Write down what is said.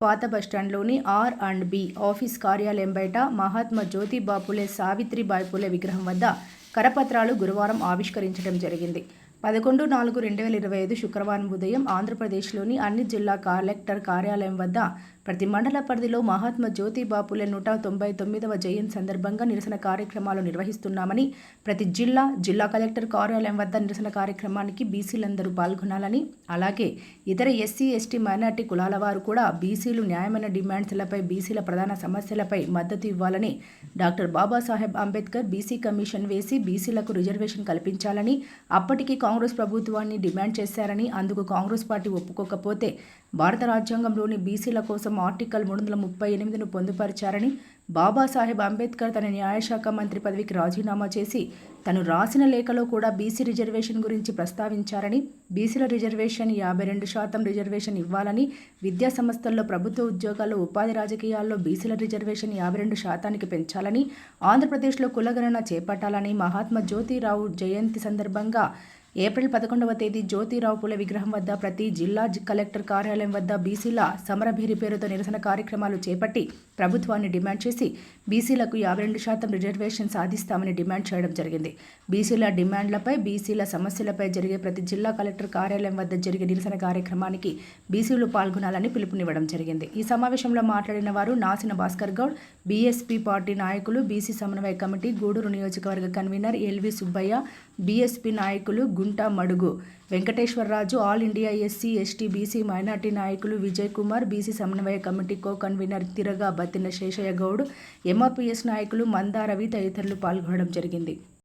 పాత బస్టాండ్లోని R and B office కార్యాలయం బయట మహాత్మా జ్యోతిబా పులే సావిత్రిబాయి పులే విగ్రహం వద్ద కరపత్రాలు గురువారం ఆవిష్కరించడం జరిగింది. పదకొండు నాలుగు రెండు వేల ఇరవై ఐదు శుక్రవారం ఉదయం ఆంధ్రప్రదేశ్లోని అన్ని జిల్లా కలెక్టర్ కార్యాలయం వద్ద ప్రతి మండల పరిధిలో మహాత్మా జ్యోతిబా పులే నూట తొంభై తొమ్మిదవ జయంతి సందర్భంగా నిరసన కార్యక్రమాలు నిర్వహిస్తున్నామని ప్రతి జిల్లా జిల్లా కలెక్టర్ కార్యాలయం వద్ద నిరసన కార్యక్రమానికి బీసీలందరూ పాల్గొనాలని అలాగే ఇతర ఎస్సీ ఎస్టీ మైనార్టీ కులాల వారు కూడా బీసీలు న్యాయమైన డిమాండ్స్లపై బీసీల ప్రధాన సమస్యలపై మద్దతు ఇవ్వాలని doctor Babasaheb Ambedkar BC commission వేసి బీసీలకు రిజర్వేషన్ కల్పించాలని అప్పటికి కాంగ్రెస్ ప్రభుత్వాన్ని డిమాండ్ చేశారని అందుకు కాంగ్రెస్ పార్టీ ఒప్పుకోకపోతే భారత రాజ్యాంగంలోని బీసీల కోసం ఆర్టికల్ మూడు వందల ముప్పై ఎనిమిదిను పొందుపరిచారని బాబాసాహెబ్ అంబేద్కర్ తన న్యాయశాఖ మంత్రి పదవికి రాజీనామా చేసి తను రాసిన లేఖలో కూడా బీసీ రిజర్వేషన్ గురించి ప్రస్తావించారని బీసీల రిజర్వేషన్ యాభై రెండు శాతం రిజర్వేషన్ ఇవ్వాలని విద్యా సంస్థల్లో ప్రభుత్వ ఉద్యోగాల్లో ఉపాధి రాజకీయాల్లో బీసీల రిజర్వేషన్ యాభై రెండు శాతానికి పెంచాలని ఆంధ్రప్రదేశ్లో కులగణన చేపట్టాలని మహాత్మా జ్యోతిరావు జయంతి సందర్భంగా ఏప్రిల్ పదకొండవ తేదీ జ్యోతిరావు పులే విగ్రహం వద్ద ప్రతి జిల్లా కలెక్టర్ కార్యాలయం వద్ద బీసీల సమరభేరి పేరుతో నిరసన కార్యక్రమాలు చేపట్టి ప్రభుత్వాన్ని డిమాండ్ చేసి బీసీలకు యాభై రెండు శాతం రిజర్వేషన్ సాధిస్తామని డిమాండ్ చేయడం జరిగింది. బీసీల డిమాండ్లపై బీసీల సమస్యలపై జరిగే ప్రతి జిల్లా కలెక్టర్ కార్యాలయం వద్ద జరిగే నిరసన కార్యక్రమానికి బీసీలు పాల్గొనాలని పిలుపునివ్వడం జరిగింది. ఈ సమావేశంలో మాట్లాడిన వారు నాసిన భాస్కర్ గౌడ్ బీఎస్పీ పార్టీ నాయకులు బీసీ సమన్వయ కమిటీ గూడూరు నియోజకవర్గ కన్వీనర్ ఎల్వి సుబ్బయ్య బీఎస్పీ నాయకులు Gunta Madugu. Venkateswararaju all India SC ST BC minority నాయకులు విజయ్ కుమార్ బీసీ సమన్వయ committee co convener Tiraga Battina Seshaiah Goud MRPS నాయకులు మందారవి తదితరులు పాల్గొనడం జరిగింది.